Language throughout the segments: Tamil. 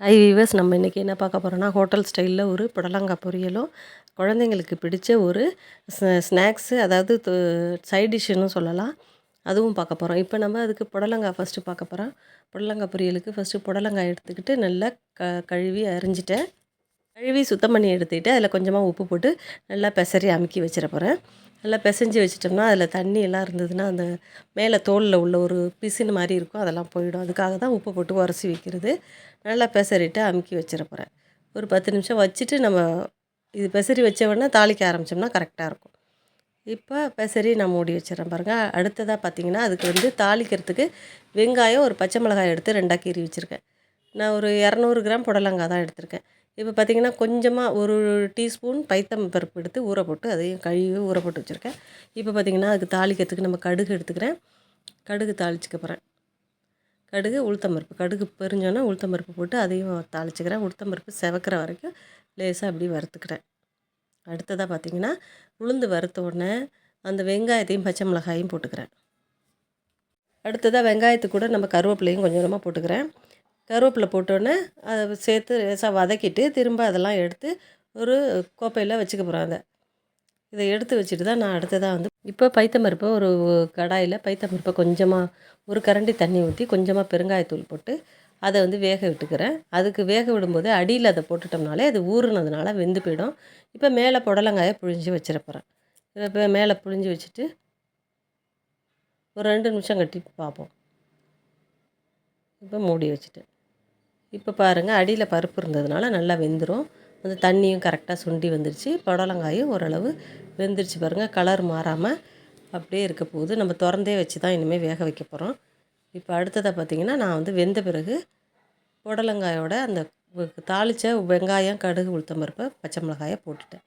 ஹை வீவர்ஸ் நம்ம இன்றைக்கி என்ன பார்க்க போகிறோன்னா ஹோட்டல் ஸ்டைலில் ஒரு புடலங்காய் பொரியலும் குழந்தைங்களுக்கு பிடிச்ச ஒரு ஸ்நாக்ஸு அதாவது சைட் டிஷ்ஷுன்னு சொல்லலாம். அதுவும் பார்க்க போகிறோம் இப்போ நம்ம அதுக்கு புடலங்காய் ஃபஸ்ட்டு பார்க்க போகிறோம் புடலங்காய் பொரியலுக்கு ஃபஸ்ட்டு புடலங்காய் எடுத்துக்கிட்டு நல்லா க கழுவி அரிஞ்சிட்டேன். கழுவி சுத்தம் பண்ணி எடுத்துக்கிட்டு அதில் கொஞ்சமாக உப்பு போட்டு நல்லா பெசரி அமுக்கி வச்சிட போகிறேன் நல்லா பிசைஞ்சு வச்சிட்டோம்னா அதில் தண்ணி எல்லாம் இருந்ததுன்னா அந்த மேலே தோலில் உள்ள ஒரு பிசின் மாதிரி இருக்கும் அதெல்லாம் போயிடும். அதுக்காக தான் உப்பு போட்டு உரசி வைக்கிறது. நல்லா பெசரிட்டு அமுக்கி வச்சிட போகிறேன் ஒரு பத்து நிமிஷம் வச்சுட்டு நம்ம இது பெசரி வச்ச உடனே தாளிக்க ஆரம்பித்தோம்னா கரெக்டாக இருக்கும். இப்போ பெசரி நான் மூடி வச்சிடறேன் பாருங்கள் அடுத்ததாக பார்த்தீங்கன்னா அதுக்கு வந்து தாளிக்கிறதுக்கு வெங்காயம் ஒரு பச்சை மிளகாய் எடுத்து ரெண்டாக கீறி வச்சுருக்கேன். நான் ஒரு இரநூறு கிராம் புடலங்காய் தான் எடுத்திருக்கேன். இப்போ பார்த்திங்கன்னா கொஞ்சமாக ஒரு டீஸ்பூன் பைத்தம் பருப்பு எடுத்து ஊற போட்டு அதையும் கழுவி ஊற போட்டு வச்சுருக்கேன். இப்போ பார்த்திங்கன்னா அதுக்கு தாளிக்கிறதுக்கு நம்ம கடுகு எடுத்துக்கிறேன். கடுகு தாளிச்சுக்க போகிறேன். கடுகு உளுத்தம்பருப்பு கடுகு பெரிஞ்சோன்னா உளுத்தம்பருப்பு போட்டு அதையும் தாளிச்சிக்கிறேன். உளுத்தம்பருப்பு செவக்கிற வரைக்கும் லேசாக அப்படி வறுத்துக்கிறேன். அடுத்ததாக பார்த்திங்கன்னா உளுந்து வறுத்த உடனே அந்த வெங்காயத்தையும் பச்சை மிளகாயும் போட்டுக்கிறேன். அடுத்ததாக வெங்காயத்துக்கு கூட நம்ம கருவேப்பிலையும் கொஞ்சம் கொஞ்சமாக போட்டுக்கிறேன். கருவேப்பிலை போட்டோன்னே அதை சேர்த்து லேசாக வதக்கிட்டு திரும்ப அதெல்லாம் எடுத்து ஒரு கோப்பையில் வச்சுக்க போகிறேன் அதை. இதை எடுத்து வச்சுட்டு தான் நான் அடுத்ததாக வந்து இப்போ பைத்தம்பருப்பை ஒரு கடாயில் பைத்தம்பருப்பை கொஞ்சமாக ஒரு கரண்டி தண்ணி ஊற்றி கொஞ்சமாக பெருங்காயத்தூள் போட்டு அதை வந்து வேக விட்டுக்கிறேன். அதுக்கு வேக விடும்போது அடியில் அதை போட்டுட்டோம்னாலே அது ஊறுனதுனால வெந்து போயிடும். இப்போ மேலே புடலங்காயை புழிஞ்சு வச்சிட இப்போ மேலே புழிஞ்சு வச்சுட்டு ஒரு ரெண்டு நிமிஷம் கட்டி பார்ப்போம். இப்போ மூடி வச்சுட்டேன். இப்போ பாருங்கள் அடியில் பருப்பு இருந்ததுனால நல்லா வெந்துடும் அந்த தண்ணியும் கரெக்டாக சுண்டி வந்துருச்சு. புடலங்காயும் ஓரளவு வெந்துருச்சு பாருங்கள் கலர் மாறாமல் அப்படியே இருக்க போகுது. நம்ம திறந்தே வச்சு தான் இனிமேல் வேக வைக்க போகிறோம் இப்போ அடுத்ததாக பார்த்திங்கன்னா நான் வந்து வெந்த பிறகு புடலங்காயோட அந்த தாளித்த வெங்காயம் கடுகு உளுத்தம் பருப்பை பச்சை மிளகாயை போட்டுட்டேன்.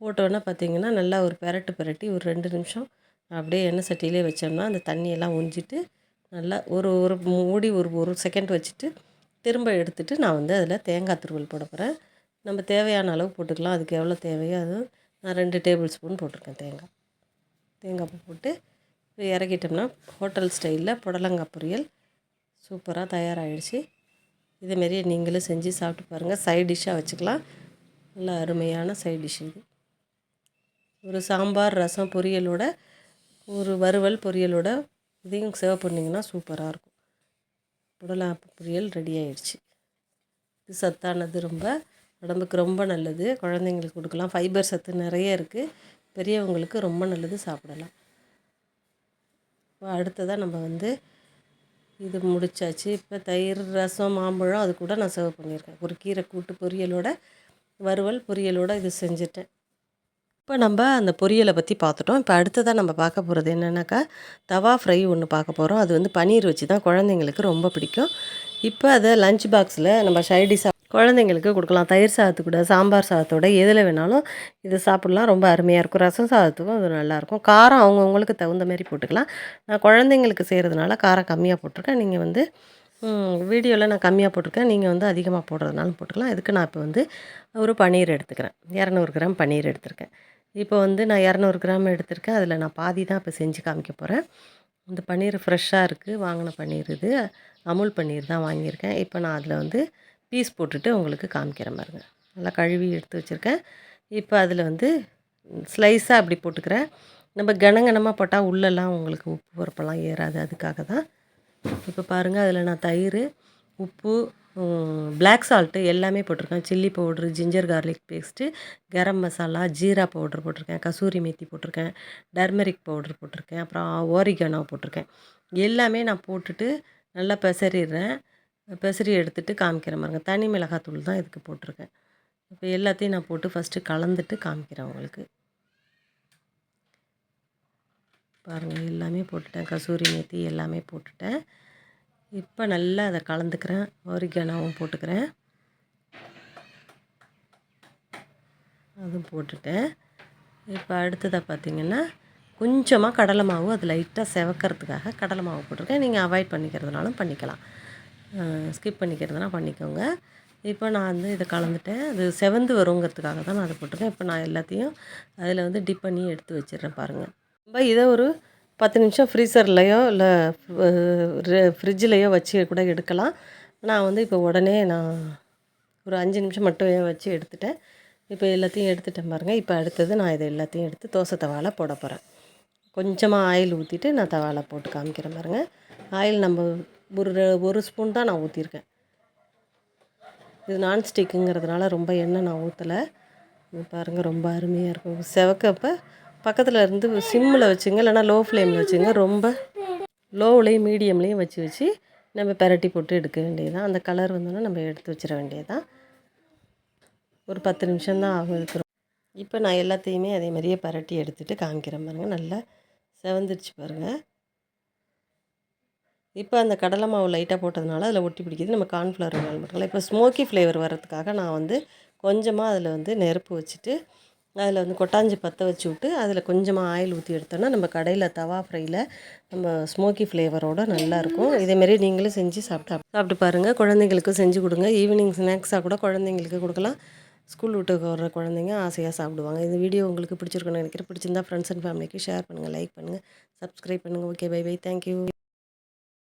போட்டோன்னே பார்த்திங்கன்னா நல்லா ஒரு பெரட்டு பெரட்டி ஒரு ரெண்டு நிமிஷம் அப்படியே எண்ணெய் சட்டியிலே வச்சோம்னா அந்த தண்ணியெல்லாம் உஞ்சிட்டு நல்லா ஒரு ஒரு மூடி ஒரு ஒரு செகண்ட் வச்சுட்டு திரும்ப எடுத்துகிட்டு நான் வந்து அதில் தேங்காய் துருவல் போட போகிறேன் நம்ம தேவையான அளவு போட்டுக்கலாம். அதுக்கு எவ்வளோ தேவையோ அதுவும் நான் ரெண்டு டேபிள் ஸ்பூன் போட்டிருக்கேன் தேங்காய். தேங்காய் போட்டு இறக்கிட்டோம்னா ஹோட்டல் ஸ்டைலில் புடலங்காய் பொரியல் சூப்பராக தயாராகிடுச்சு. இதேமாரி நீங்களும் செஞ்சு சாப்பிட்டு பாருங்கள் சைட் டிஷ்ஷாக வச்சுக்கலாம். நல்ல அருமையான சைட் டிஷ் இது. ஒரு சாம்பார் ரசம் பொரியலோட ஒரு வறுவல் பொரியலோட இதையும் சேவ் பண்ணிங்கன்னா சூப்பராக இருக்கும். புடலாப்பு பொரியல் ரெடி ஆயிடுச்சு. இது சத்தானது ரொம்ப உடம்புக்கு ரொம்ப நல்லது. குழந்தைங்களுக்கு கொடுக்கலாம். ஃபைபர் சத்து நிறைய இருக்குது பெரியவங்களுக்கு ரொம்ப நல்லது சாப்பிடலாம். இப்போ அடுத்ததாக நம்ம வந்து இது முடிச்சாச்சு. இப்போ தயிர் ரசம் மாம்பழம் அது கூட நான் சர்வ் பண்ணியிருக்கேன். ஒரு கீரை கூட்டு பொரியலோட வறுவல் பொரியலோடு இது செஞ்சுட்டேன். இப்போ நம்ம அந்த பொரியலை பற்றி பார்த்துட்டோம். இப்போ அடுத்ததாக நம்ம பார்க்க போகிறது என்னென்னாக்கா தவா ஃப்ரை ஒன்று பார்க்க போகிறோம் அது வந்து பன்னீர் வச்சு தான் குழந்தைங்களுக்கு ரொம்ப பிடிக்கும். இப்போ அதை லஞ்ச் பாக்ஸில் நம்ம சைடிஷாக குழந்தைங்களுக்கு கொடுக்கலாம். தயிர் சாதத்துக்கூட சாம்பார் சாதத்தோட எதில் வேணாலும் இது சாப்பிட்லாம். ரொம்ப அருமையாக இருக்கும். ரசம் சாதத்துக்கும் அது நல்லாயிருக்கும் காரம் அவங்கவுங்களுக்கு தகுந்த மாதிரி போட்டுக்கலாம். நான் குழந்தைங்களுக்கு செய்கிறதுனால காரம் கம்மியாக போட்டிருக்கேன். நீங்கள் வந்து வீடியோவில் நான் கம்மியாக போட்டிருக்கேன். நீங்கள் வந்து அதிகமாக போடுறதுனாலும் போட்டுக்கலாம். இதுக்கு நான் இப்போ வந்து ஒரு பன்னீர் எடுத்துக்கிறேன். இரநூறு கிராம் பன்னீர் எடுத்திருக்கேன். இப்போ வந்து நான் இரநூறு கிராம் எடுத்திருக்கேன். அதில் நான் பாதி தான் இப்போ செஞ்சு காமிக்க போகிறேன் இந்த பன்னீர் ஃப்ரெஷ்ஷாக இருக்குது வாங்கின பன்னீர் இது. அமுல் பன்னீர் தான் வாங்கியிருக்கேன். இப்போ நான் அதில் வந்து பீஸ் போட்டுட்டு உங்களுக்கு காமிக்கிறேன் பாருங்கள் நல்லா கழுவி எடுத்து வச்சுருக்கேன். இப்போ அதில் வந்து ஸ்லைஸாக அப்படி போட்டுக்கிறேன். நம்ம கனகனமாக போட்டால் உள்ளெல்லாம் உங்களுக்கு உப்பு பொறுப்பெல்லாம் ஏறாது. அதுக்காக தான். இப்போ பாருங்கள் அதில் நான் தயிர் உப்பு பிளாக் சால்ட்டு எல்லாமே போட்டிருக்கேன். Chilli powder ginger garlic paste garam masala jeera powder போட்டிருக்கேன். கசூரி மேத்தி போட்டிருக்கேன். டர்மரிக் பவுட்ரு போட்டிருக்கேன். அப்புறம் ஓரிகனோ போட்டிருக்கேன். எல்லாமே நான் போட்டுட்டு நல்லா பெசறிடுறேன் பெசரி எடுத்துகிட்டு காமிக்கிறேன் பாருங்கள் தனி மிளகாத்தூள் தான் இதுக்கு போட்டிருக்கேன். இப்போ எல்லாத்தையும் நான் போட்டு ஃபஸ்ட்டு கலந்துட்டு காமிக்கிறேன் உங்களுக்கு. பாருங்கள் எல்லாமே போட்டுட்டேன். கசூரி மேத்தி எல்லாமே போட்டுட்டேன். இப்போ நல்லா அதை கலந்துக்கிறேன். ஆரிகானாவும் போட்டுக்கிறேன். அதுவும் போட்டுட்டேன். இப்போ அடுத்ததாக பார்த்திங்கன்னா கொஞ்சமாக கடலை மாவு அது லைட்டாக செவக்கிறதுக்காக கடலை மாவு போட்டிருக்கேன். நீங்கள் அவாய்ட் பண்ணிக்கிறதுனாலும் பண்ணிக்கலாம். ஸ்கிப் பண்ணிக்கிறதுனா பண்ணிக்கோங்க. இப்போ நான் வந்து இதை கலந்துட்டேன். அது செவந்து வருங்கிறதுக்காக தான் நான் அதை போட்டிருக்கேன். இப்போ நான் எல்லாத்தையும் அதில் வந்து டிப் பண்ணி எடுத்து வச்சிடுறேன் பாருங்கள் நம்ம இதை ஒரு பத்து நிமிஷம் ஃப்ரீசர்லேயோ இல்லை ஃப்ரிட்ஜ்லேயோ வச்சு கூட எடுக்கலாம். நான் வந்து இப்போ உடனே நான் ஒரு அஞ்சு நிமிஷம் மட்டும் வச்சு எடுத்துட்டேன். இப்போ எல்லாத்தையும் எடுத்துட்டேன் பாருங்கள் இப்போ அடுத்தது நான் இதை எல்லாத்தையும் எடுத்து தோசை தவாலை போட போகிறேன் கொஞ்சமாக ஆயில் ஊற்றிட்டு நான் தவாலை போட்டு காமிக்கிறேன் பாருங்கள் ஆயில் நம்ம ஒரு ஒரு ஸ்பூன் தான் நான் ஊற்றிருக்கேன் இது நான்ஸ்டிக்குங்கிறதுனால ரொம்ப எண்ணெய் நான் ஊற்றலை இது பாருங்கள் ரொம்ப அருமையாக இருக்கும். செவக்கப்போ பக்கத்தில் இருந்து சிம்மில் வச்சுங்க இல்லைனா லோ ஃப்ளேமில் வச்சுங்க. ரொம்ப லோவ்லேயும் மீடியம்லேயும் வச்சு வச்சு நம்ம பெரட்டி போட்டு எடுக்க வேண்டியதுதான். அந்த கலர் வந்தோன்னா நம்ம எடுத்து வச்சிட வேண்டியதுதான். ஒரு பத்து நிமிஷம்தான் ஆகும் இருக்கிறோம் இப்போ நான் எல்லாத்தையுமே அதே மாதிரியே பரட்டி எடுத்துகிட்டு காமிக்கிறேன் பாருங்கள் நல்லா செவந்துருச்சு பாருங்கள் இப்போ அந்த கடலை மாவு லைட்டாக போட்டதுனால அதில் ஒட்டி பிடிக்கிறது நம்ம கார்ன்ஃப்ளவர் கலந்துக்கலாம் இப்போ ஸ்மோக்கி ஃப்ளேவர் வர்றதுக்காக நான் வந்து கொஞ்சமாக அதில் வந்து நெருப்பு வச்சுட்டு அதில் வந்து கொட்டாஞ்சி பற்ற வச்சு விட்டு அதில் கொஞ்சமாக ஆயில் ஊற்றி எடுத்தோன்னா நம்ம கடையில் தவா ஃப்ரையில் நம்ம ஸ்மோக்கி ஃப்ளேவரோடு நல்லாயிருக்கும். இதேமாரி நீங்களும் செஞ்சு சாப்பிட்டா சாப்பிட்டு பாருங்கள் குழந்தைங்களுக்கும் செஞ்சு கொடுங்க. ஈவினிங் ஸ்நாக்ஸாக கூட குழந்தைங்களுக்கு கொடுக்கலாம். ஸ்கூல் விட்டு வர குழந்தைங்க ஆசையாக சாப்பிடுவாங்க. இந்த வீடியோ உங்களுக்கு பிடிச்சிருக்குன்னு நினைக்கிறேன். பிடிச்சிருந்தா ஃப்ரெண்ட்ஸ் அண்ட் ஃபேமிலிக்கு ஷேர் பண்ணுங்கள் லைக் பண்ணுங்கள் சப்ஸ்கிரைப் பண்ணுங்கள் okay bye bye thank you